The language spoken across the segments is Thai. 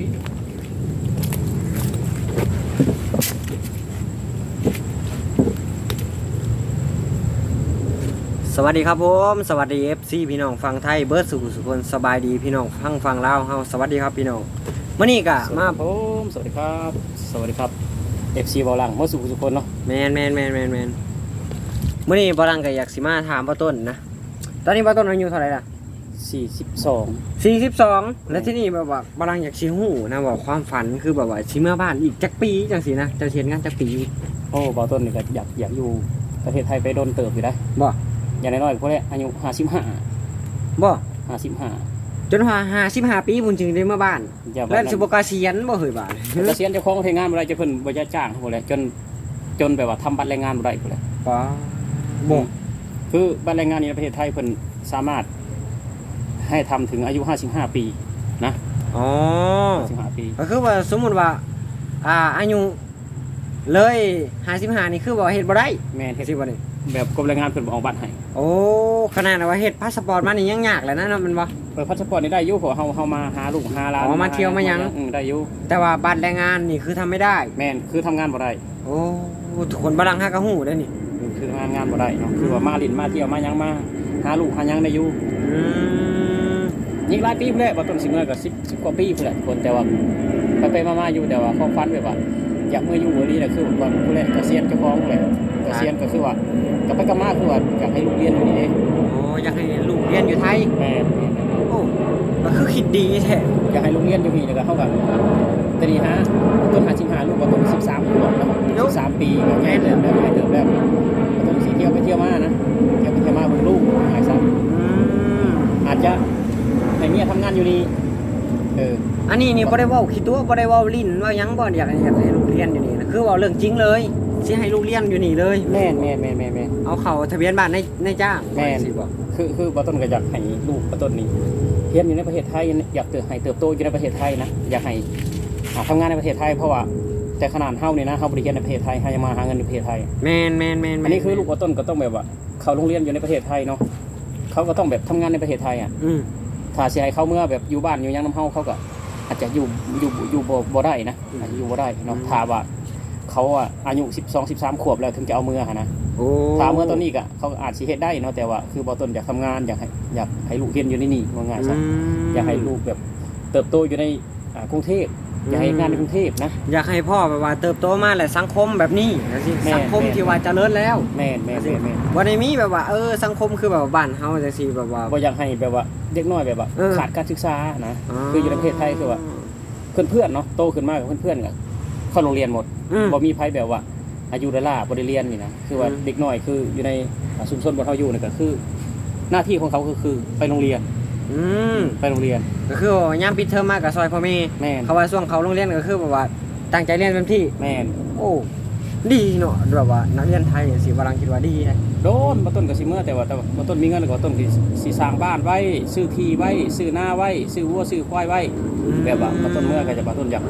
ปีสวัสดีครับผม สวัสดี FC พี่น้องฟังไทยเบิร์ดสุขสุขคนสบายดีพี่น้องฟังฟังลาวเฮาสวัสดีครับพี่น้องมื้อนี้ก็มามาผม สวัสดีครับ สวัสดีครับ FC บอลลังเมื่อสุขสุขคนเนาะแมนแมนแมนแมนแมนมื้อนี้บ่ลังก็อยากสิมาถามป้าต้นนะ ตอนนี้ป้าต้นอายุเท่าไหร่ล่ะ 42 42แล้วที่นี่แบบว่าบ่ลังอยากสิฮู้นะว่าความฝันคือแบบว่าสิเมื่อบ้านอีกจักปีจังซี่นะจะเฮ็ดงานจักปี โอ้บอต้นนี่ก็อยากอยากอยู่ประเทศไทยไปโดนเติบอยู่ได้บ่อย่างน้อยๆพวกนี้อายุ55บ่55จนว่า55ปีพุ่นจึงได้เมื่อบ้านอย่าแล้วสิบ่เกษียณบ่เฮ้ยบาดเกษียณเจ้าของเทงานบ่ได้จะเพิ่นบ่จะจ้างเขาบ่แล้วจนจนแบบว่าทำบัตรแรงงานบ่ได้พุ่นแหละป้าบ่คือบัตรแรงงานในประเทศไทยเพิ่นสามารถ ให้ทำถึงอายุ 55 ปีอ๋อ55ปีก็คือว่าสมมุติว่า อ่าอายุเลย55นี่คือว่าเฮ็ดบ่ได้แม่นเฮ็ดสิบ่นี่แบบกรมแรงงานเพิ่นบ่ออกบัตรให้โอ้ขนาดว่าเฮ็ดพาสปอร์ตมานี่ยังยากเลยนะเนาะแมันบ่ เปิดพาสปอร์ตนี่ได้อยู่เพราะเฮาเฮามาหาลูกหาหลานอ๋อมาเที่ยวมายัง อืได้อยู่แต่ว่าบัตรแรงงานนี่คือทำไม่ได้ แม่นคือทำงานบ่ได้โอ้ทุกคนบาลังฮักกะฮู้ได้อนี่ อืมคือทำงานงานบ่ได้เนาะคือว่ามาลินมาเที่ยวมาหยังมาหาลูกหาหยังได้อยู่อืม ยิ่งหลายปีพุ่นแหละบ่ต้นสิเมื่อก็10 10กว่าปีพุ่นแหละทุกคนแต่ว่าไปไปมาๆอยู่แต่ว่าความฝันแบบว่าอยากเมื่ออยู่บ่นี้น่ะคือว่าพุ่นแหละเกษียณเจ้าของพุ่นแหละเกษียณก็คือว่าก็ไปก็มาคือว่าอยากให้ลูกเรียนอยู่นี่เด้โอ้อยากให้ลูกเรียนอยู่ไทยแม่นแม่นแม่นโอ้ก็คือคิดดีแท้อยากให้ลูกเรียนอยู่นี่แล้วก็เฮาก็ตอนนี้ฮะต้นหาสิงหาลูกบ่ต้น13ขวบเนาะ13ปีก็ใหญ่เติบแล้วใหญ่เติบแล้วบ่ต้นสิเที่ยวไปเที่ยวมานะเที่ยวไปเที่ยวมาเบิ่งลูกหายซะอืมอาจจะ ให้เมียทำงานอยู่นี่เอออันนี้นี่บ่ได้เว้าคิดตัวบ่ได้เว้าลิ้นว่าหยังบ่อยากให้อยากให้ลูกเรียนอยู่นี่นะคือเว้าเรื่องจริงเลยสิให้ลูกเรียนอยู่นี่เลย แม่นแม่นแม่นแม่นแม่น เอาเข้าทะเบียนบ้านในในจ้างแม่น สิบ่คือคือปต้นก็อยากให้ลูกปต้นนี่เรียนอยู่ในประเทศไทยอยากเติบให้เติบโตอยู่ในประเทศไทยนะอยากให้หาทำงานในประเทศไทยเพราะว่าแต่ขนาดเฮานี่นะเฮาบริเรียนในประเทศไทยเฮายังมาหาเงินในประเทศไทย แม่นแม่นแม่นแม่อันนี้คือลูกปต้นก็ต้องแบบว่า เขาโรงเรียนอยู่ในประเทศไทยเนาะเขาก็ต้องแบบทำงานในประเทศไทยอะ อืม ถ้าสิให้เขาเมื่อแบบอยู่บ้านอยู่หยังน้ำเฮาเขาก็อาจจะอยู่อยู่อยู่บ่บ่ได้นะอาจจะอยู่บ่ได้เนาะถ้าว่าเขาอะอายุ12 13ขวบแล้วถึงจะเอาเมื่อหะนะโอ้ถ้าเมื่อตอนนี้ก็เขาอาจสิเฮ็ดได้เนาะแต่ว่าคือบ่ต้นอยากทำงานอยากให้อยากให้ลูกเรียนอยู่ในนี่ว่าง่ายซะมอยากให้ลูกแบบเติบโตอยู่ในอ่ากรุงเทพ อยากให้งานในกรุงเทพนะ อยากให้พ่อแบบว่าเติบโตมาแหละสังคมแบบนี้นะสิแม่สังคมแม่ที่ว่าเจริญแล้วแม่นแม่นแม่นแม่นวันนี้มีแบบว่าเออสังคมคือแบบว่าบ้านเฮาจังซี่แบบว่า บ่อยากให้แบบว่าเด็กน้อยแบบว่า เออ ขาดการศึกษานะคืออยู่ในประเทศไทยคือว่าเพื่อนๆเนาะโตขึ้นมากับเพื่อนๆก็เข้าโรงเรียนหมดอืม บ่มีไผแบบว่า อายุดาราบ่ได้เรียนนี่นะคือว่าอืม เด็กน้อยคืออยู่ในอ่าชุมชนบ่เฮาอยู่นี่ก็คือ หน้าที่ของเขาก็คือไปโรงเรียน อืมไปโรงเรียน ก็คือว่ายามปิดเทอมมากับซอยพ่อแม่แม่น เขาว่าช่วงเขาโรงเรียนก็คือแบบว่าตั้งใจเรียนเต็มที่ แม่นโอ้ดีเนาะแบบว่านักเรียนไทยสิบาลังคิดว่าดีนะโดนบ่ต้นก็สิเมื่อแต่ว่าแต่ว่าบ่ต้นมีเงินก็บ่ต้นสิสิสร้างบ้านไว้ ซื้อที่ไว้ ซื้อหน้าไว้ ซื้อวัวซื้อควายไว้ แบบว่าบ่ต้นเมื่อก็จะบ่ต้นอยาก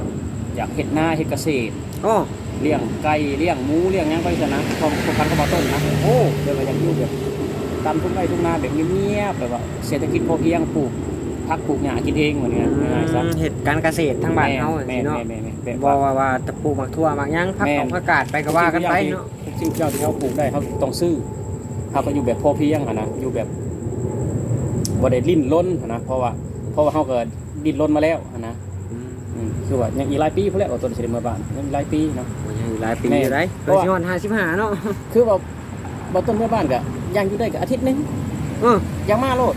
อยากเฮ็ดนาเฮ็ดเกษตร โอ้เลี้ยงไก่เลี้ยงหมูเลี้ยงหยังไปซะนะพอพอกันก็บ่ต้นนะโอ้เดี๋ยวก็อยากอยู่แบบ ตามทุ่งไร่ทุ่งนาแบบเงียบๆแบบว่าเศรษฐกิจพอเพียงปลูกผักปลูกหญ้ากินเองเหมือนกันง่ายๆซะเหตุการณ์เกษตรทางบ้านเฮาแม่สิเนาะแม่แม่แม่บ่ว่าว่าตะปลูกหมักทั่วหมักหยังผักแม่ของผักกาดไปก็ว่ากันไปเนาะทุกสิ่งทุกอย่างที่เขาปลูกได้เขาต้องซื้อเขาก็อยู่แบบพอเพียงอะนะอยู่แบบบ่ได้ลิ้นล้นอะนะเพราะว่าเพราะว่าเขาก็ดิ้นล้นมาแล้วอะนะอืมคือว่ายังอีกหลายปีพุ่นแหล้วต้นสิได้เมื่อบ้านยังอีกหลายปีเนาะ โอ้ยยังอีกหลายปีแม่อยู่ได้เพเกิดราะว่าสิฮอด55เนาะคือว่าบ่ต้นเมื่อบ้านก็ ยังอยู่ได้ก็อาทิตย์หนึงเออยังมาโลด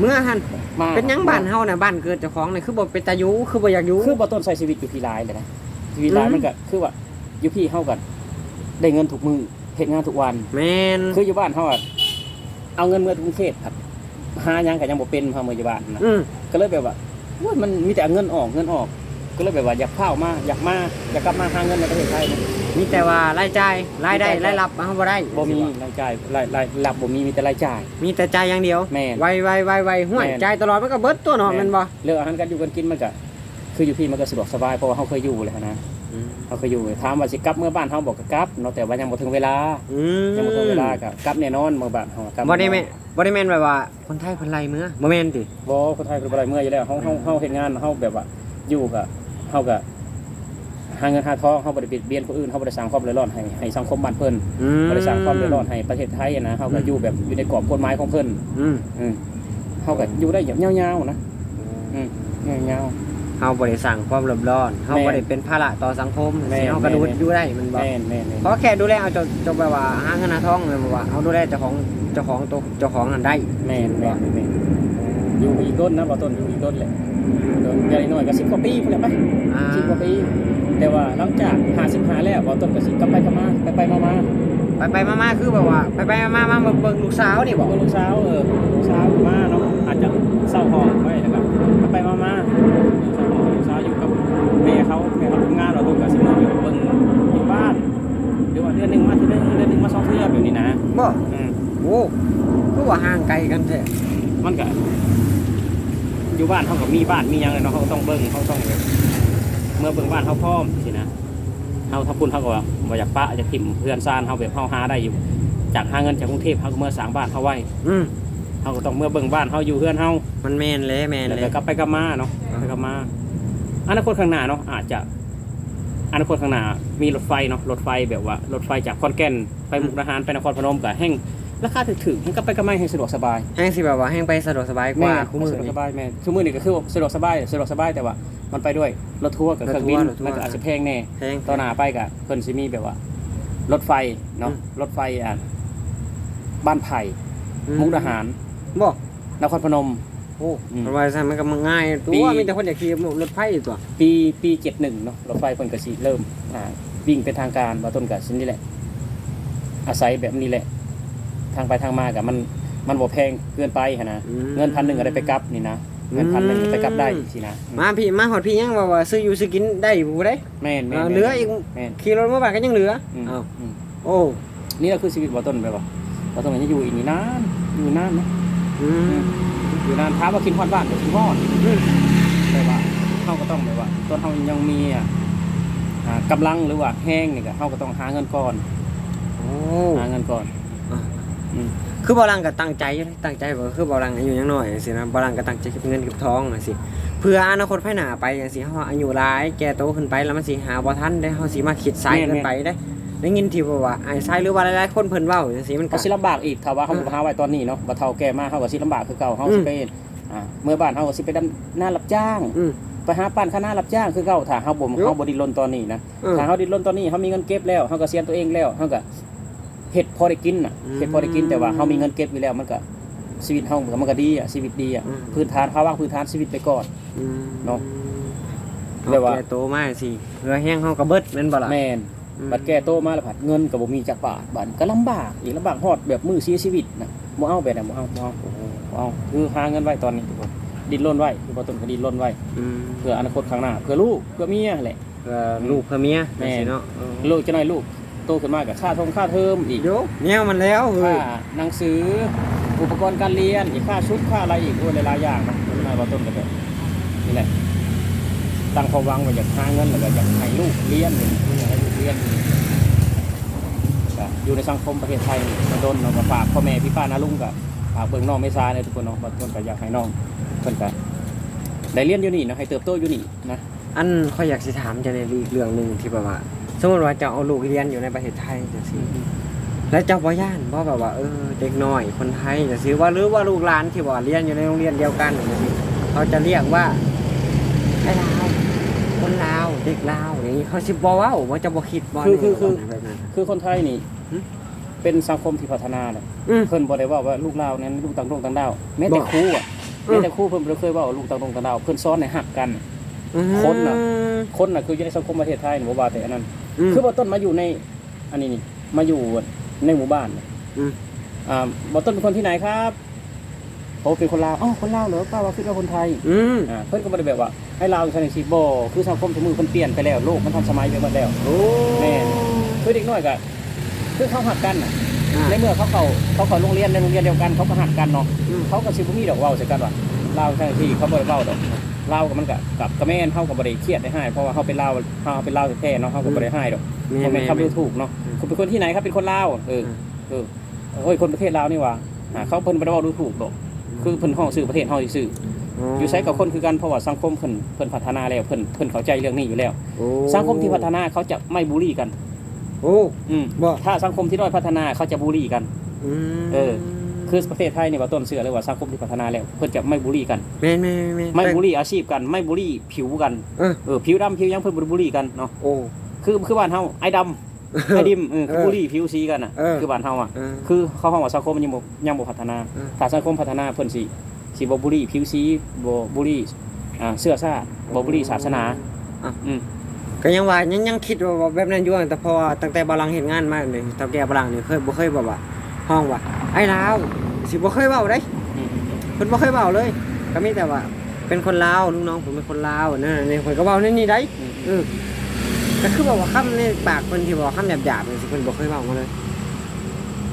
เมื่อหันมาเป็นหยังบ้านเฮาน่ะบ้านเกิดเจ้าของนี่คือบ่เป็นตาอยู่คือบ่อยากอยู่ คือบ่ต้นใช้ชีวิตอยู่พี่หลายเลยนะชีวิตหลายอืม มันก็คือว่าอยู่พี่เฮากันได้เงินทุกมือเฮ็ดงานทุกวัน แม่นคืออยู่บ้านเฮาอะเอาเงินเมื่อกรุงเทพครับหาหยังก็ยังบ่เป็นเฮาเมื่ออยู่บ้านนะ อืมก็เลยแบบว่าโอ้ยมันมีแต่เอาเงินออกเงินออก ก็เลยแบบว่าอยากเข้ามาอยากมาอยากกลับมาหาเงินในประเทศไทยนะ มีแต่ว่ารายจ่ายรายได้รายรับเฮาบ่ได้บ่มีรายจ่ายรายรายรับบ่มีมีแต่รายจ่าย มีแต่จ่ายอย่างเดียวแม่น ไวไวไวไวห้วยแม่น จ่ายตลอดมันก็เบิดตัวเนาะแม่นบ่เรื่องอาหารการอยู่กันกินมันก็คืออยู่พี่มันก็สะดวกสบายเพราะว่าเฮาเคยอยู่เลยนะเฮาเคยอยู่ถามว่าสิกลับเมื่อบ้านเฮาบอกก็กลับเนาะแต่ว่ายังบ่ถึงเวลาอืมยังบ่ถึงเวลาก็กลับแน่นอนเมื่อบ้านเฮากลับบ่ได้แม่นบ่ได้แม่นแบบว่า คนไทยเพิ่นไล่เมื่อบ่แม่นติบ่คนไทยเป็นบ่ได้เมื่อยอยู่แล้วเฮาเฮาเฮาเฮ็ดงานเฮาแบบว่าอยู่กับเฮากับ หาเงินหาทองเฮาบ่ได้เบียดเบียนคนอื่นเฮาบ่ได้สร้างความเดือดร้อนให้ให้สังคมบ้านเพิ่นอืม บ่ได้สร้างความเดือดร้อนให้ประเทศไทยอะนะเฮาก็อยู่แบบอยู่ในกรอบกฎหมายของเพิ่นอืมอืมเฮาก็อยู่ได้แบบยาวๆนะอืมยาว เฮาบ่ได้สั่งความเดือดร้อนเฮาแม่นบ่ได้เป็นภาระต่อสังคมแม่นเฮาก็ดูแม่น อยู่ได้มันๆบ่แม่นแม่นแม่น เพราะแค่ดูแลเอาเจาเจาแบบว่าหาเงินหาทองเลยแบบว่าเอาดูแลเจ้าของเจ้าของตัวเจ้าของนั่นได้ แม่นแม่นแม่นอยู่อีกต้นนะบ่ต้นอยู่อีกต้นแหละโดนใหญ่หน่อยก็10กว่าปีพุ่นแหละไปอ่าสิบกว่าปี แต่ว่าหลังจาก55แล้วบ่ต้นก็สิกลับไปกลับมาไปไปมามาไปไปมาๆคือแบบว่า ไปไปมาๆมาเบิ่งเบิ่งลูกสาวนี่บบออกกว่าลูกสาวเออลูกสาวมาเนาะอาจจะเศร้าห้องไว้นะครับไปไปมามาเศร้าห้องลูกสาวอยู่กับแม่เขาแม่เขาทำงานเราต้นก็สิมาอยู่เบิ่งอยู่บ้านหรือว่าเดือนหนึงมาทีนึงเดือนหนึงมาสองเทื่อแบบนี้นะบ่อืมโอ้คือว่าห่างไกลกันแท้มันก็อยู่บ้านเขาก็มีบ้านมีหยังเลยเนาะเขาก็ต้องเบิ่งเขาต้อง เมื่อเบิ่งบ้านเขาพร้อมสินะเขาถ้าพุ่นเขาก็ว่าบ่อยากปะจะถิ่มเพื่อนซ่านเขาแบบเขาหาได้อยู่ จากหาเงินจากกรุงเทพเขาก็เมื่อสร้างบ้านเขาไว้อืมเขาก็ต้องเมื่อเบิ่งบ้านเขาอยู่เพื่อนเขามันแม่นเลยแม่นแล้วเลยก็กลับไปกลับมาเนาะกลับไปกลับมาอนาคตข้างหน้าเนาะอาจจะอนาคตข้างหน้ามีรถไฟเนาะรถไฟแบบว่ารถไฟจากขอนแก่นไปมุกดาหารไปนครพนมกับแห่ง ราคาถึกๆให้กลับไปกลับมาให้สะดวกสบายแห้งสิแบบว่าแห้งไปสะดวกสบายกว่าแม่คู่มือสะดวกนี่ สบายแม่ทุกมือนี่ก็คือสะดวกสบายสะดวกสบายแต่ว่ามันไปด้วยรถทัวร์กับเครื่องบินรถทัวร์ มันก็อาจจะแพงแน่แพงตอนหน้าไปกับเพิ่นสิมีแบบว่ารถไฟเนาะอืม รถไฟอะบ้านไผ่อืมุกดาหารบ่นครพนม โอ้อืมมันว่าซั่นมันก็ง่ายตัปี วมีแต่คนอยากขี่รถไฟตัวปีปีเจ็ดหนึ่งเนาะรถไฟเพิ่นก็สิเริ่มอ่าวิ่งเป็นทางการว่าต้นกับชิ้นนี่แหละ อาศัยแบบนี้แหละ ทางไปทางมากับมันมันบ่แพงเกินไปหั้นนะอืม เงินพันหนึ่งก็ได้ไปกลับนี่นะเงินพันหนึ่งไปกลับได้สินะมาพี่มาหอดพี่ยังว่าว่าซื้ออยู่ซื้อกินได้บ่ได้แม่นแม่นเอาแม่นเหลืออีกแม่นขี่รถมาบ้านก็ยังเหลืออืมอ้าวอืมโอ้นี่ก็คือชีวิตบ่ต้นไปบ่บ่ต้นก็จะอยู่อีกนี่นานอยู่นานเนาะอืม อยู่นานถามว่ากินฮอดบ้านก็กินฮอดอืม แต่ว่าเฮาก็ต้องแบบว่าต้นเฮายังมีอะอ่ากำลังหรือว่าแห้งนี่ก็เฮาก็ต้องหาเงินก่อนโอ้หาเงินก่อนอะอืม คือบอลังก็ตั้งใจอยู่เลยตั้งใจบ่คือบอลังอายุยังน้อยสินะบอลังก็ตั้งใจเก็บเงินเก็บทองจังซี่เพื่ออนาคตภายหน้าไปจังซี่เฮาอายุหลายแก่โตขึ้นไปแล้วมันสิหาบ่ทันได้เฮาสิมาคิดสายเกินไปได้ได้ยินที่ว่าว่าไอ้สายหรือว่าหลายๆคนเพิ่นเว้าจังซี่มันก็เขาสิลำบากอีกถ้าว่าเขาอืมบ่หาไว้ตอนนี้เนาะบ่เฒ่าแก่มากเขาก็สิลำบากคือเก่าเขาอืสิมไปอ่าเมื่อบ้านเขาก็สิไปดำหน้ารับจ้างอืมไปหาปั้นค่าหน้ารับจ้างคือเก่าถ้าเฮาบ่อยู่เฮาบ่ดิ้นรนตอนนี้นะเออถ้าเฮาดิ้นรนตอนนี้เฮามีเงินเก็บแล้วเฮาก็เสียตัวเองแล้วเฮาก็ เฮ็ดพอได้กินน่ะอืมเฮ็ดพอได้กินแต่ว่าเฮามีเงินเก็บอยู่แล้วมันก็ชีวิตเฮามันก็ดีอะชีวิตดีอะอืมพื้นฐานภาวะพื้นฐานชีวิตไปก่อนอืมเนาะเรีเรียยกกว่าว่าโตมาสิเรือแห้งเฮาก็เบิดแม่นบ่ล่ะแม่นอืมบัดแก่โตมาแล้วผัดเงินก็บ่มีจักบาทบัดก็ลำบากอีกลำบากฮอดแบบมือเสียชีวิตน่ะบ่เอาแบบนั้นบ่เอาบ่เอาบ่เอาคือหาเงินไว้ตอนนี้ทุกคนดิ้นรนไว้คือบ่ต้นก็ดิ้นรนไว้อืมเพื่ออนาคตข้างหน้าเพื่อลูกเพื่อเมียแหละเพื่อลูกเพื่อเมียแม่จังซี่เนาะเออลูกจะน้อยลูก โตขึ้นมากับค่าทงค่าเทอมอีกโยแนวมันแล้วเฮ้ค่ายหนังสืออุปกรณ์การเรียนอีกค่าชุดค่าอะไรอีกโอ้ยหลายๆอย่างนะนายบ่ต้นก็แบบนี่แหละตั้งความหวังว่าอยากหาเงินแล้วก็อยากให้ลูกเรียนอยากให้ลูกเรียนก็อยู่ในสังคมประเทศไทยนี่มาโดนเราก็ฝากพ่อแม่พี่ป้าน้าลุงกับฝากเบิ่งน้องไม่ซาเนี่ยทุกคนเนาะบ่ต้นก็อยากให้น้องเพิ่นก็ได้เรียนอยู่นี่นะให้เติบโตอยู่นี่นะอันข้อยอยากสิถามจะในอีกเรื่องหนึ่งที่แบบว่า สมมติว่าเจะเอาลูกเรียนอยู่ในประเทศไทยจังซี่แล้วเจ้าบ่ย่านบ่แบบว่าเออเด็กน้อยคนไทยจังซี่ว่าหรือว่าลูกหลานที่ว่าเรียนอยู่ในโรงเรียนเดียวกันจังซี่เขาจะเรียกว่าไอ้ลาวคนลาวเด็กลาวอย่างนี้เขาสิบ่เว้าว่าจะบ่คิดบ่คือคือคือ แบบนั้น คือคนไทยนี่หึเป็นสังคมที่พัฒนาเลยอืมเพิ่นบ่ได้ว่าว่าลูกลาวนั้นลูกต่างดงต่างดาวแม้แต่บอกครูอะอืม แม้แต่ครูเพิ่นบ่ได้เคยว่าว่าลูกต่างดงต่างดาวเพิ่นสอนให้หักกัน คนน่ะ คนน่ะคืออยู่ในสังคมประเทศไทยนี่บ่ว่าแต่อันนั้นอืมคือบ่ต้นมาอยู่ใน อันนี้นี่ มาอยู่ในหมู่บ้านน่ะอืมอ่าบ่ต้นเป็นคนที่ไหนครับโอ้เป็นคนลาวอ๋อคนลาวเหรอป้าว่าคิดว่าคนไทยอืมอ่าเพิ่นก็บ่ได้แบบว่า ให้ลาวอยู่ซั่นสิบ่คือสังคมทุกมือเพิ่นเปลี่ยนไปแล้วโลกมันทันสมัยไปหมดแล้วโอ้แม่นคือเด็กน้อยก็คือเขาหักกันน่ะอ่าในเมื่อเขาเขาเขาเขาโรงเรียนในโรงเรียนเดียวกันเขาก็หักกันเนาะอืมเขาก็สิบ่มีดอกเว้าใส่กันว่าลาวทั้งที่เขาบ่ได้เว้าดอก ลาวก็มันก็กับกระแม่นเฮาก็บ่ได้เครียดได้ให้เพราะว่าเฮาเป็นลาวเฮาเป็นลาวแท้ๆเนาะเฮาก็บ่ได้ให้ดอกแม่บ่แม่นแม่คำดูถูกเนาะอืมคุณเป็นคนที่ไหนครับเป็นคนลาวเอออืมเออโอ้ยคนประเทศลาวนี่หว่าอ่าเขาเพิ่นบ่ได้เว้าดูถูกดอก คือเพิ่นห้องชื่อประเทศเฮาซื่อโอ้อยู่ใช้กับคนคือกันเพราะว่าสังคมเพิ่นเพิ่นพัฒนาแล้วเพิ่นเพิ่นเข้าใจเรื่องนี้อยู่แล้วโอ้สังคมที่พัฒนาเขาจะไม่บูลลี่กัน โอ้อืมบ่ถ้าสังคมที่ด้อยพัฒนาเขาจะบูลลี่กันอืมเออ คือประเทศไทยเนี่ยว่าต้นเสือเลยว่าสังคมที่พัฒนาแล้วเพิ่นจะไม่บูลลี่กัน แม่นแม่นแม่นไม่บูลลี่อาชีพกันไม่บูลลี่ผิวกันเออเออผิวดำผิวหยังเพิ่นบ่ได้บูลลี่กันเนาะโอ้ คือคือบ้านเฮาไอ้ดำไอ้ดิมเออคือบูลลี่ผิวสีกันน่ะเออ คือบ้านเฮาอะ เออ คือเขาห้องว่าสังคมมันยังบ่ยังบ่พัฒนาเออถ้าสังคมพัฒนาเพิ่นสิสิบ่บูลลี่ผิวสีบ่บูลลี่อ่าเสื้อชาติบ่บูลลี่ศาสนาอะอืม ก็ยังว่ายังยังคิดว่าแบบนั้นอยู่แต่เพอตั้งแต่บาลังเห็นงานมาเลยตาแก่บาลังนี่เคยบ่เคยแบบว่า ห้องว่าไอ้ลาวสิบ่เคยเว้าได้อืมเพิ่นบ่เคยเว้าเลย ก็มีแต่ว่า เป็นคนลาวลูกน้องผมเป็นคนลาวนั่นน่ะนี่เพิ่นก็เว้าในนี่ได้อืมเออก็คือบอกว่าคำในปากเพิ่นที่บอกว่าคำหยาบๆนี่สิเพิ่นบ่เคยเว้ามาเลย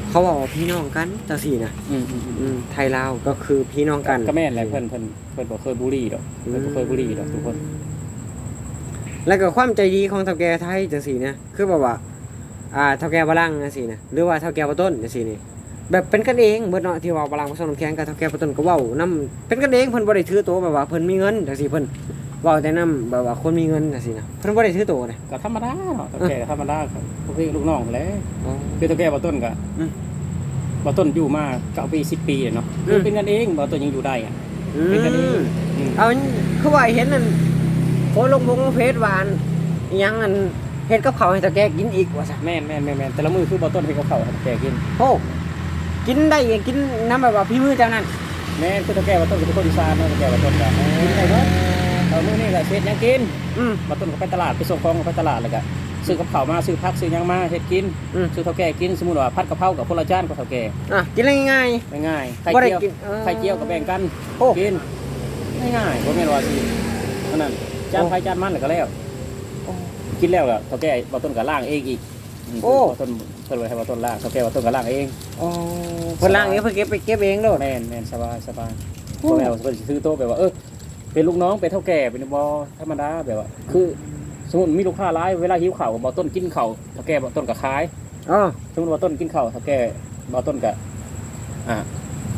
เขาบอกว่าพี่น้องกันจังซี่นะอืมอืมอืมอืมไทยลาวก็คือพี่น้องกันก็แม่นแหละเพิ่นเพิ่นเพิ่นบ่เคยบูลลี่ดอกเพิ่นบ่เคยบูลลี่ดอกทุกคน แล้วก็ความใจดีของเฒ่าแก่ไทยจังซี่นะคือแบบว่า อ่าเฒ่าแก่บาลังจังซี่นะหรือว่าเฒ่าแก่บ่ต้นจังซี่นี่แบบเป็นกันเองเบิดเนาะที่ว่าบาลังผสมน้ำแข็งกับเฒ่าแก่บ่ต้นก็เว้านํเป็นกันเองเพิ่นบ่ได้ถือตัวแบบว่าเพิ่นมีเงินจังซี่เพิ่นเว้าแต่นํแบบว่าคนมีเงินจังซี่นะเพิ่นบ่ได้ถือตัวนะก็ธรรมดาเนาะตะแก่ก็ธรรมดาครับพวกพี่ลูกน้องแหละอ๋อ คือตะแก่บ่ต้นก็อืม บ่ต้นอยู่มาเก้าปี10ปีเนาะอืมเป็นกันเองบ่ต้นยังอยู่ได้อะอืเป็นกันเอง ม อืม เอาคือว่าเห็นนั่นโพสต์ลงบงลงเฟซหวานอิหยังอัน เฮ็ดกับข้าวให้ตาแกกินอีกว่าซะแม่นแม่นแม่นแม่นแต่ละมื้อคือบ่ต้นให้กับเขาวให้ตะแก่กินโอ้กินได้อีกกินน้ำแบบว่าพี่มือเจ้านั้นแม่นคือตะแก่บ่ต้นก็เป็นคนอีสานเนาะตะแก่บ่ต้นก็กินได้เบิดเอามื้อนี้ก็เฮ็ดหยังกินอืม บ่ต้นก็ไปตลาดไปส่งของไปตลาดแล้วก็ซื้อกับข้าวมาซื้อผักซื้อหยังมาเฮ็ดกินอืม ซื้อเท่าแก่กินสมมุติว่าผัดกะเพรากับคนละจานกับเท่าแก่ อะกินได้ง่าย ง่ายๆไข่บ่ได้เจียวกินเออไข่เจียวกับแบ่งกันโอ้กินง่ายๆบ่แม่นว่าสิอันนั้นจานไฟจานมันแล้วก็แล้วโอ้กินแล้วก็เท่าแก่บ่ต้นก็ล้างเองอีกมโอ้บ่ต้นเพิ่นไว้ให้บ่ต้นล้างเท่าแก่บ่ต้นก็ล้างเองโอ้เพิ่นล้างเองเพิ่นเก็บไปเก็บเองโลด แม่นแม่นสบายสบายโอ้บ่แม่นว่าเพิ่นสิซื้อโต๊ะแบบว่าเออเป็นลูกน้องเป็นเท่าแก่เป็นบ่ธรรมดาแบบว่าคือสมมุติมีลูกค้าหลายเวลาหิวข้าวก็บ่ต้นกินข้าวเท่าแก่บ่ต้นก็ขาย อ๋อสมมุติว่าต้นกินข้าวเท่าแก่บ่ต้นก็อ่า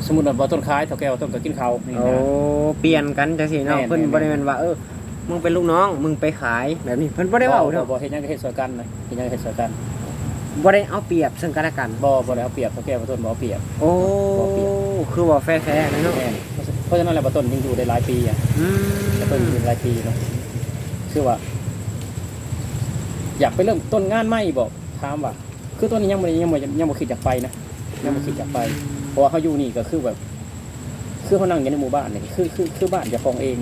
สมมุติว่าบ่ต้นขายเท่าแก่บ่ต้นก็กินข้าวนี่โอ้นะ เปลี่ยนกันจังซี่เนาะแม่นเพิ่นแม่น บ่ได้แม่นว่าเออ มึงเป็นลูกน้อง มึงไปขายแบบนี้เพิ่นบ่ได้เว้าบ่เนาะบ่เฮ็ดหยังก็เฮ็ดสวยกันนะเฮ็ดหยังก็เฮ็ดสวยกันบ่ได้เอาเปรียบซึ่งกันและกัน บ่บ่ได้เอาเปรียบเท่าแก่บ่ต้นบ่เอาเปรียบ โอ้บ่เปรียบ คือว่าแฟร์ๆนะเนาะแม่นเพราะฉะนั้นแล้วบ่ต้นยังอยู่ได้หลายปีอะอืมบ่ต้นอยู่ได้หลายปีเนาะคือว่า อยากไปเริ่มต้นงานใหม่บ่ถามว่าคือตอนนี้ยังบ่ได้ยังบ่ยังบ่คิดอยากไปนะยังบ่คิดอยากไป เพราะว่าเขาอยู่นี่ก็คือแบบ คือเขานั่งอยู่ในหมู่บ้านนี่คือคือคือบ้านเจ้าของเอง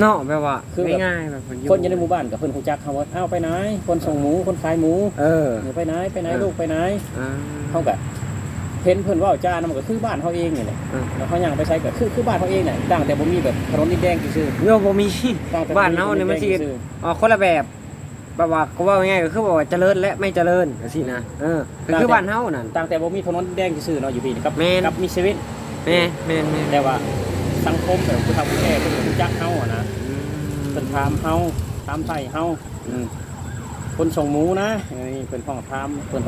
เนาะแบบว่าคือแบบ ง่ายๆแบบมันอยู่คนอยู่ในหมู่บ้านกับเพิ่นฮู้จักเขาว่าอ้าวไปไหนคนส่งหมูคนขายหมูเออหนูไปไหนไปไหนเออ ลูกไปไหนอ่า เขาก็เห็นเพิ่นเว่าจ้านะมันก็คือบ้านเขาเองนี่แหละอ่าแล้วเขาย่างไปใช้ก็คือคือบ้านเขาเองน่ะต่างแต่บ่มีแบบถนนดินแดงซื่อโยบ่มี ๆต่างแต่บ้านเฮานี่มันสิถดิแดงซื่ออ๋อคนละแบบแบบว่าก็ว่าง่ายๆก็คือบอกว่าเจริญและไม่เจริญจังซี่นะเออก็คือบ้านเฮานั่นต่างแต่บ่มีถนนดินแดงซื่อๆเนาะอยู่พี่นี่กับแม่น กับมีเซเว่นแม่แม่นแม่นแต่ว่า สังคมแบบผู้เฒ่าผู้แก่เพิ่นก็รู้จักเฮาอะนะเพิ่นถามเฮาถามไทยเฮาอืมคนส่งหมูนะนี่เพิ่นห้องถามเพิ่น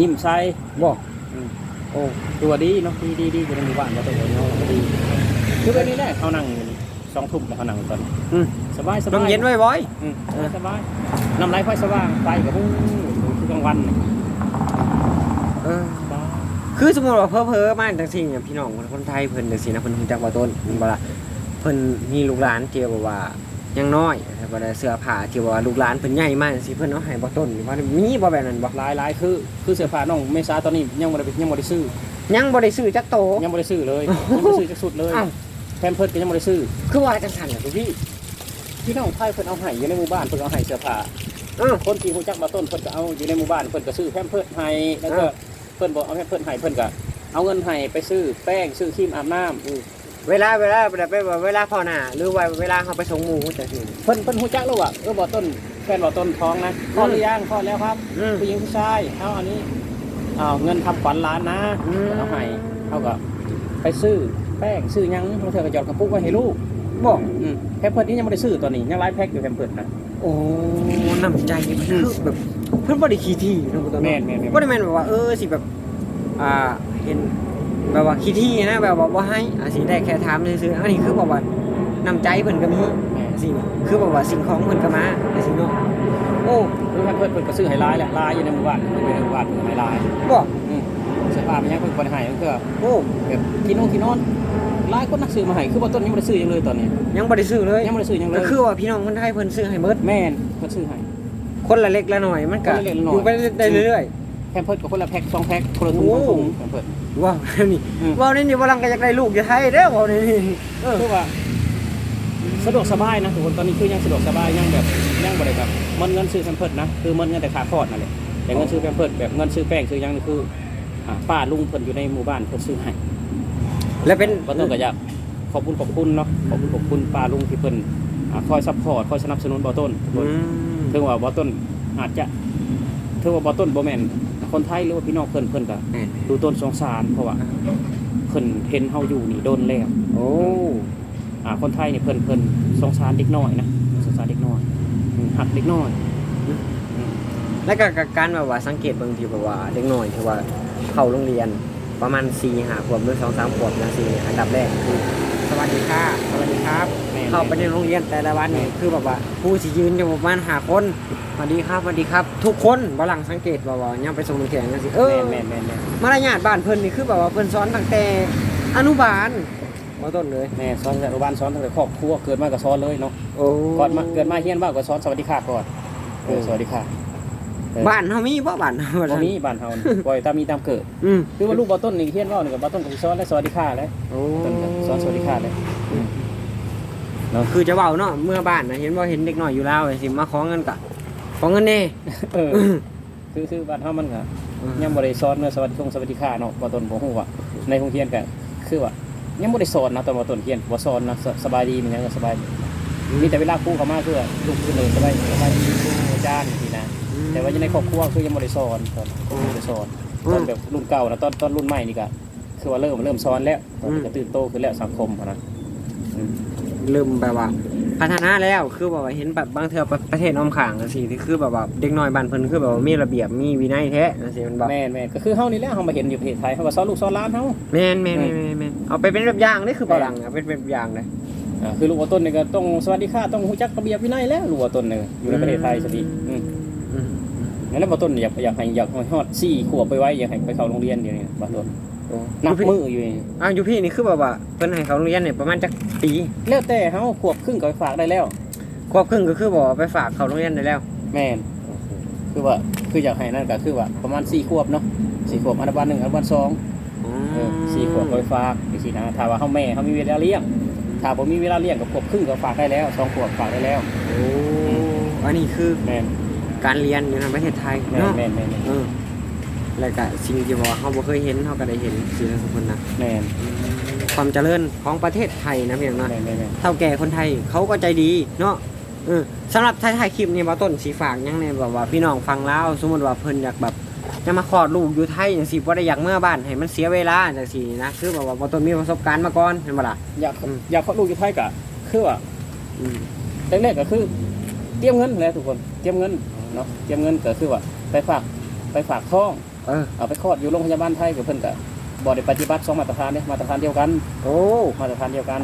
ยิ้มใส่บอกอืมโอ้ตัวดีเนาะดีดีดีอยู่ในหมู่บ้านก็ตัวเนาะก็ดีคือแบบนี้แหละเขานั่งอยู่นี่สองทุ่มแล้วเขานั่งอยู่ตอนนี้อืมสบายสต้บาองยเย็นไว้บ่อยอืมสบายน้ำไหลไฟสว่างไฟกับฮู้คือกลางวันนี่เออสบาย คือสมมุติว่าเพ้อเพ้อๆมาจังซี่เนี่ยพี่น้องคนไทยเพิ่นจังซี่นะเพิ่นรู้จักว่าต้นแม่นบ่ล่ะเพิ่นมีลูกหลานที่แบบว่ายังน้อยแต่บ่ได้เสื้อผ้าที่ว่าลูกหลานเพิ่นใหญ่มากจังซี่เพิ่นเอาให้บ่ต้นว่ามีบ่แบบนั้นบ่หลายหลายคือ คือเสื้อผ้าน้องเมษาตอนนี้ยังบ่ได้ยังบ่ได้ซื้อยังบ่ได้ซื้อจักโตยังบ่ได้ซื้อเลยยังบ่ได้ซื้อจักสุดเลยอ้าวแพมเพิร์ดก็ยังบ่ได้ซื้อคือว่าจังซั่นน่ะพี่พี่น้องไทยเพิ่นเอาให้อยู่ในหมู่บ้านเพิ่นเอาให้เสื้อผ้าเออคนที่รู้จักมาต้นเพิ่นก็เอาอยู่ในหมู่บ้านเพิ่นก็ซื้อแพมเพิร์ดให้แล้วก็อ่า เพิ่นบอกเอาแพมเพิร์ดให้เพิ่นก็เอาเงินให้ไปซื้อแป้งซื้อครีมอาบน้ำเวลาเวลาแบบไปว่าเวลาพ่อหน้าหรือว่าเวลาเขาไปส่งหมูจังซี่เพิ่นเพิ่นฮู้จักแล้วว่าเออบ่ต้นแฟนบ่ต้นท้องนะคลอดหรือยังคลอดแล้วครับอืมผู้หญิงผู้ชายเอาอันนี้เอาเงินทำขวัญล้านนะอืมเอาให้เขาก็ไปซื้อแป้งซื้อหยังบางเทื่อก็หยอดกระปุกไว้ให้ลูกบอกอืมแพมเพิร์ดนี่ยังบ่ได้ซื้อตัวนี้ยังหลายแพ็คอยู่แพมเพิร์ดนะโอ้น้ำใจนี่มันคือแบบ เพิ่นบ่ได้ขี้ที่นะคุณตาแม่นแม่นแม่น บ่ได้แม่นแบบว่าเออสิแบบอ่าเห็นแบบว่าขี้ที่นะแบบว่าบ่ให้อ่าสิได้แค่ถามซื่อๆอันนี้คือแบบว่าน้ำใจเพิ่นก็มีแม่สิคือบอกว่าสิ่งของเพิ่นก็มาจังซี่เนาะโอ้คือเพิ่นเพิ่นก็ซื้อให้หลายแหละหลายอยู่ในหมู่บ้านอยู่ในหมู่บ้านเพิ่นให้หลายบ่อืมเสื้อผ้ามันยังเพิ่นบ่ได้ให้ก็คือโอ้แบบที่นอนที่นอนหลายคนนักซื้อมาให้คือบ่ต้นยังบ่ได้ซื้อหยังเลยตอนนี้ยังบ่ได้ซื้อเลยยังบ่ได้ซื้อหยังเลก็ยคือว่าพี่น้องคนไทยเพิ่นซื้อให้เบิดแม่นเพิ่นซื้อให้ คนละเล็กละหน่อยมันก็คนละเล็กละน้อย อยู่ไปได้เรื่อยแพมเพิร์ดกับคนละแพ็คสองแพ็คคนละถุงโอ้สองถุงแพมเพิร์ด ๆว้าวนี่อืม ว้าวนี่นี่บ่ลังก็อยากได้ลูกอยู่ไทยเด้อว้าวนี่เออคือว่าสะดวกสบายนะทุกคนตอนนี้คือยังสะดวกสบายยังแบบยังบ่ได้แบบมันเงินซื้อแพมเพิร์ดนะคือมันเงินแต่ค่าคลอดนั่นแหละแต่เงินซื้อแพมเพิร์ดแบบเงินซื้อแป้งซื้อหยังนี่คืออ่าป้าลุงเพิ่นอยู่ในหมู่บ้านเพิ่นซื้อให้ แล้วเป็นบ่ต้องก็อยากขอบคุณขอบคุณเนาะขอบคุณขอบคุณป้าลุงที่เพิ่นอ่าคอยซัพพอร์ตคอยสนับสนุนบ่ต้นทุกคอืนม ถึงว่าบ่ต้นอาจจะถึงว่าบ่ต้นบ่แม่นคนไทยหรือว่าพี่น้องเพิ่นเพิ่นก็แม่นดูต้นสงสารเพราะว่าเพิ่นเห็นเฮาอยู่นี่โดนแล้วโอ้อ่าคนไทยนี่เพิ่นเพิ่นสงสารเด็กน้อยนะสงสารเด็กน้อยอืมหักเด็กน้อยแล้วก็การแบบว่าสังเกตบางทีแบบว่าเด็กน้อยที่ว่าเข้าโรงเรียน ประมาณ4 5ขวบหรือ2 3ขวบจังซี่เนี่ยอันดับแรกคือสวัสดีค่ะสวัสดีครับแม่นเข้าไปในโรงเรียนแต่ละวันเนี่ยคือแบบว่าผู้สิยืนอยู่ประมาณหาคนสวัสดีครับสวัสดีครับ ทุกคนบหลังสังเกตว่าว่ายังไปส่งน้ำแข็งกันสิเออแม่นแม่นแม่นแม่นมารยาทบ้านเพิ่นนี่คือแบบว่าเพิ่นสอนตั้งแต่อนุบาลมาต้นเลยแม่สอนตั้งแต่อนุบาลสอนตั้งแต่ครอบครัวเกิดมาก็สอนเลยเนาะโอ้ก่อนมาเกิดมาเฮียนว่าก็สอนสวัสดีค่ะก่อนเออสวัสดีค่ะ บ้านเฮามีบ่บ้านเฮาบ่มีบ้านเฮานี่ปล่อยตามมีตามเกิดอืมคือว่าลูกบ่ต้นนี่เฮียนว่านี่ก็บ่ต้นก็สิสอนและสวัสดีค่ะแล้วโอ้ต้นก็สอนสวัสดีค่ะแล้วคือจะเว้าเนาะเมื่อบ้านน่ะเห็นว่าเห็นเด็กน้อยอยู่ลาวสิมาขอเงินกะขอเงินแน่เออคือคือบ้านเฮามันก็ยังบ่ได้สอนเมื่อสวัสดีคงสวัสดีค่ะเนาะบ่ต้นบ่ฮู้ว่าในโรงเรียนก็คือว่ายังบ่ได้สอนนะตอนบ่ต้นเรียนบ่สอนนะสสบายดีมันยังก็สบายดีมีแต่เวลาครูเข้ามาคือว่าลูกคือเลยสบายสบายดีครูอาจารย์นี่นะ แต่ว่าอยู่ในครอบครัวคือยังบ่ได้สอนตอนครูบ่ได้สอนตอนแบบรุ่นเก่านะตอนตอนรุ่นใหม่นี่ก็คือว่าเริ่มเริ่มสอนแล้วตอนนี้ก็ตื่นโตขึ้นแล้วสังคมอะนะอืมเริ่มแบบว่าพัฒนาแล้วคือแบบว่าเห็นแบบบางเทื่อประประเทศอ้อมข้างจังซี่ที่คือแบบว่าเด็กน้อยบ้านเพิ่นคือแบบว่ามีระเบียบมีวินัยแท้จังซี่มันบ่แม่นแม่นก็คือเฮานี่แหละเฮามาเห็นอยู่ประเทศไทยเฮาก็สอนลูกสอนหลานเฮาแม่นแม่นแม่นแม่นแม่นเอาไปเป็นแบบอย่างนี่คือเบาหลังเอาเป็นแบบอย่างเลยอ่าคือลูกว่าต้นนี่ก็ต้องสวัสดีค่ะต้องรู้จักระเบียบวินัยแล้วลูกว่าต้นนี่อยู่ในประเทศไทยซะดีอืมอืม งั้นแล้วบอต้นอยากอยากให้อยากให้ฮอดสี่ขวบไปไว้อยากให้ไปเข้าโรงเรียนเดี๋ยวนี้บอต้นโอ้นับอยู่พี่มืออยู่นี่อ้าวอยู่พี่นี่คือแบบว่าเพิ่นให้เขาโรงเรียนเนี่ยประมาณจักปีแล้วแต่เฮาขวบครึ่งก็ไปฝากได้แล้วควบครึ่งก็คือบอกว่าไปฝากเขาโรงเรียนได้แล้ว แม่นคือว่าคืออยากให้นั่นก็คือว่าประมาณสี่ขวบเนาะสี่ขวบอนุบาลหนึ่งอนุบาลสองเออสี่ขวบก็ไปฝากไปสินะถ้าว่าเฮาแม่เฮามีเวลาเลี้ยงถ้าบ่มีเวลาเลี้ยงก็ขวบครึ่งก็ฝากได้แล้วสองขวบฝากได้แล้วโอ้อันนี้คือแม่น การเรียนอยู่ในประเทศไทยแม่นเนาะแม่นแม่นเออแล้วก็สิ่งที่บอกว่าเขาบ่เคยเห็นเขาก็ได้เห็นสิ่งทุกคนนะแม่นความเจริญของประเทศไทยนะเพียงเนาะ แม่นแม่นแม่นเท่าแก่คนไทยเขาก็ใจดีเนาะเออสำหรับท้ายถ่ายคลิปนี่บ่าต้นสีฝากหยังเนี่ยแบบว่าพี่น้องฟังแล้วสมมติว่าเพิ่นอยากแบบจะมาคลอดลูกอยู่ไทยจังซี่บ่ได้อยากเมื่อบ้านให้มันเสียเวลาจังซี่นะคือแบบว่าบ่ต้นมีประสบการณ์มาก่อนเห็นบ่ล่ะ อยากอืม อยากเข้าลูกอยู่ไทยก็คือว่าอืมแรกๆก็คือ เตรียมเงินแหละทุกคน เตรียมเงิน เนาะเตรียมเงินก็คือว่าไปฝากไปฝากท้องเออเอาไปคลอดอยู่โรงพยาบาลไทยกับเพิ่นก็บ่ได้ปฏิบัติสองมาตรฐานเนี่ยมาตรฐานเดียวกัน โอ้มาตรฐานเดียวกัน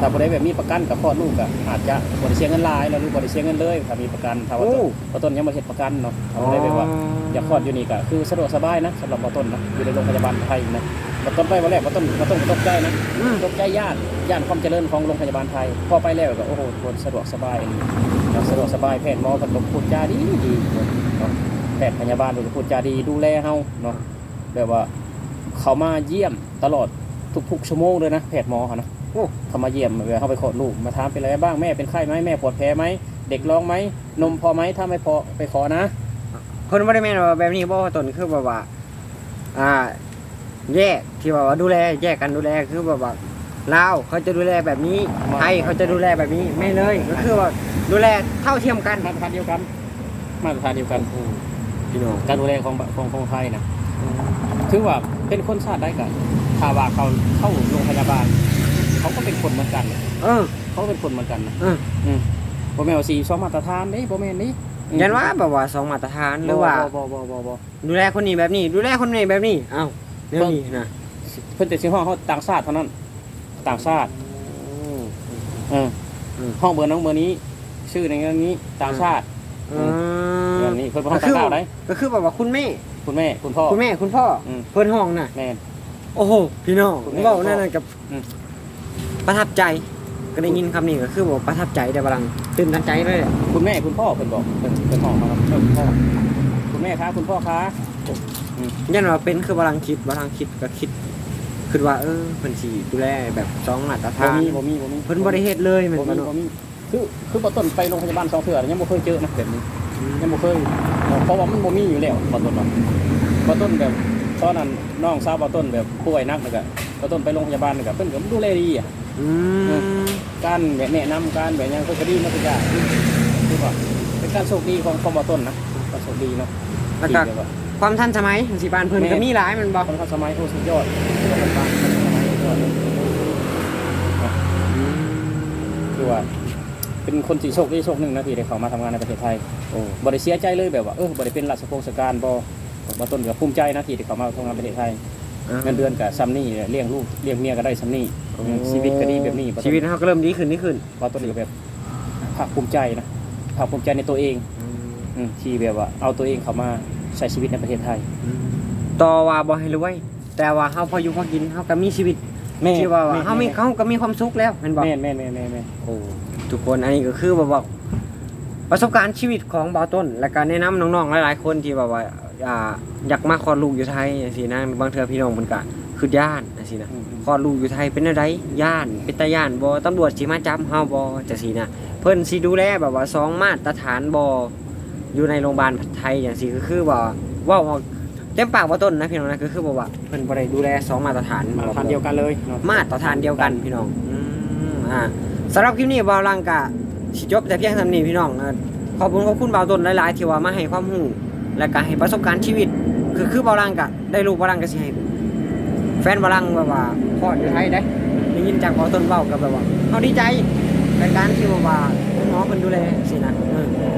ถ้าบ่ได้แบบมีประกันกับคลอดลูกก็อาจจะบ่ได้เสียเงินหลายแล้วหรือบ่ได้เสียเงินเลยถ้ามีประกันถ้าว่าต้นว่าต้นยังบ่เฮ็ดประกันเนาะถ้าบ่ได้แบบว่าอยากคลอดอยู่นี่ก็คือสะดวกสบายนะสำหรับบ่ต้นนะอยู่ในโรงพยาบาลไทยนะ บ่ต้นไปวันแรกบ่ต้นบ่ต้นก็ตกใจนะอืม ตกใจย่านย่านความเจริญของโรงพยาบาลไทยพอไปแล้วก็โอ้โหคนสะดวกสบายเนาะสะดวกสบายแพทย์หมอเพิ่นก็พูดจาดีดีเนาะแพทย์พยาบาลเพิ่นก็พูดจาดีดูแลเฮาเนาะแบบว่า เขามาเยี่ยมตลอดทุกๆชั่วโมงเลยนะแพทย์หมอเขานะโอ้ เขามาเยี่ยมเวลาเขาไปขอลูกมาถามเป็นอะไรบ้างแม่เป็นไข้ไหมแม่ปวดแผลไหมเด็กร้องไหมนมพอไหมถ้าไม่พอไปขอนะ เพิ่นบ่ได้แม่นว่าแบบนี้บ่ว่าต้นคือแบบว่า อ่า แยกที่ว่าว่าดูแลแยกกันดูแลคือแบบว่าลาวเขาจะดูแลแบบนี้ไทยเขาจะดูแลแบบนี้ไม่เลยก็คือว่าดูแลเท่าเทียมกันมาตรฐานเดียวกัน มาตรฐานเดียวกันพี่น้องการดูแลของของของไทยนะคือว่าเป็นคนชาติได้กันถ้าว่าเขาเข้าโรงพยาบาล เขาก็เป็นคนเหมือนกัน เออ เขาก็เป็นคนเหมือนกันนะเอออืมบ่แม่นว่าสีสองมาตรฐานเด้บ่แม่นนี่ยันว่าแบบว่าสองมาตรฐานหรือว่าบ่บ่บ่บ่บ่ดูแลคนนี้แบบนี้ ดูแลคนนี้แบบนี้อ้าว เรื่องนี้นะเพิ่นแต่สิฮ้องเขาต่างชาติเท่านั้น ต่างชาติเอออมห้องเบอร์น้องเบอร์นี้ ชื่อในเรื่องนี้ต่างชาติอืมอย่างนี้เพิ่นบ่ห้องต่างดาวได้ก็คือแบบว่าคุณแม่ คุณแม่ คุณพ่อ คุณแม่คุณพ่ออมเพิ่นห้องน่ะแม่นโอ้โหพี่น้องคุณแม่เว้าคุณพ่อนั่นน่ะกับอืมประทับใจก็ได้ยินคำนี้ก็คือบอกประทับใจได้บลังตื่นตันใจเลยคุณแม่คุณพ่อเพิ่นบอกเพิ่นเพิ่นห้องมาครับเพิ่นคุณพ่อคุณแม่คะคุณพ่อคะ ยันว่าเป็นคือบลังคิดบลังคิดก็คิดคิดว่าเออเพิ่นสิดูแลแบบสองมาตรบ่ฐานมีบ่มีบ่มีเพิ่นบ่ได้เฮ็ดเลยแม่นบ่บ่มีเนาะบ่มีคือคือบ่ต้นไปโรงพยาบาลสองเทื่อยังบ่เคยเจอนะแบบนี้ยังบ่เคยเพราะว่ามันบ่มีอยู่แล้วบ่ต้นว่าบ่ต้นแบบตอนนั้นน้องสาวบ่ต้นแบบป่วยหนักนี่ก็บ่ต้นไปโรงพยาบาลนี่ก็เพิ่นก็ดูแลดีอะอืมการแบบแนะนำการแบบหยังเพิ่นก็ดีมาทุกอย่างคือว่าเป็นการโชคดีของของบ่ต้นนะก็โชคดีเนาะแล้วก็ที่บบว่า ความทันสมัยของสิบ้านเพิ่นแม่ก็มีหลายแมันบ่คนเข้าสมัยโอ้สุดยอดคนเข้าสมัยคนเข้าสมัยสุดยอดเลยคือว่าเป็นคนที่โชคดีโชคหนึงนะที่ได้เข้ามาทำงานในประเทศไทยโอ้บ่ได้เสียใจเลยแบบว่าเออบ่ได้เป็นราชการราชการบ่บ่ต้นก็ภูมิใจนะที่ได้เข้ามาทำงานประเทศไทยเงินเดือนกับซัมนี่เนี่ยเลี้ยงลูกเลี้ยงเมียก็ได้ซัมนี่ชีวิตก็ดีแบบนี้บ่ต้นชีวิตเขาก็เริ่มดีขึ้นดีขึ้นบ่ต้นก็แบบภาคภูมิใจนะภาคภูมิใจในตัวเองอืมที่แบบว่าเอาตัวเองเข้ามา ใช้ชีวิตในประเทศไทย ต่อว่าบ่ให้รวยแต่ว่าเฮาพออยู่พอกินเฮาก็มีชีวิตที่ว่าว่าเฮามีเขาก็มีความสุขแล้วแม่นบ่แม่นแม่นแม่นแม่นแม่นโอ้ทุกคนอันนี้ก็คือแบบว่าประสบการณ์ชีวิตของบ่าวต้น และการแนะนำน้องๆหลายๆคนที่แบบว่าอ่าอยากมาคลอดลูกอยู่ไทยจังซี่นะบางเทื่อพี่น้องเพิ่นก็คือย่านจังซี่นะอืมอืมคลอดลูกอยู่ไทยเป็นอะไรย่านเป็นตาย่านบ่ตำรวจสิมาจับเฮาบ่จังซี่นะเพิ่นสิดูแลแบบว่าสองมาตรฐานบ่ อยู่ในโรงพยาบาลไทยจังซี่ก็คือว่าเว้าออกเต็มปากบ่ต้นนะพี่น้องนะก็คือบอกว่าเพิ่นบ่ได้ดูแลสองมาตรฐานมาตรฐานเดียวกันเลยเนาะมาตรฐานเดียวกันพี่น้องอืมอ่าสำหรับคลิปนี้บ่าวลังกะสิจบแต่เพียงเท่านี้พี่น้องเอ่อขอบคุณขอบคุณบ่าวต้นหลายๆที่ว่ามาให้ความรู้และก็ให้ประสบการณ์ชีวิต คือคือบ่าวลังกะได้รู้บ่าวลังก็สิให้แฟนบลังแบบว่าพ่ออยู่ไทยได้ได้ยินจากพอต้นเบ้ากับแบบว่าเขาดีใจในการที่ว่าว่าหมอเพิ่นดูแลสินะเออ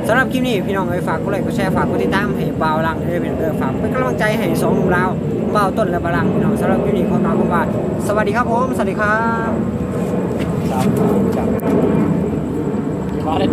สำหรับคลิปนี้พี่น้องเอ้ยฝากกดไลค์กดแชร์ฝากกดติดตามให้บ่าวลังด้วยเป็นเออฝากเป็นกำลังใจให้สองหนุ่มลาวบ่าวต้นและบ่าวลังพี่น้องสำหรับคลิปนี้ขอกล่าวคำว่าสวัสดีครับผมสวัสดีครับ